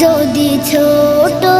যদি ছোট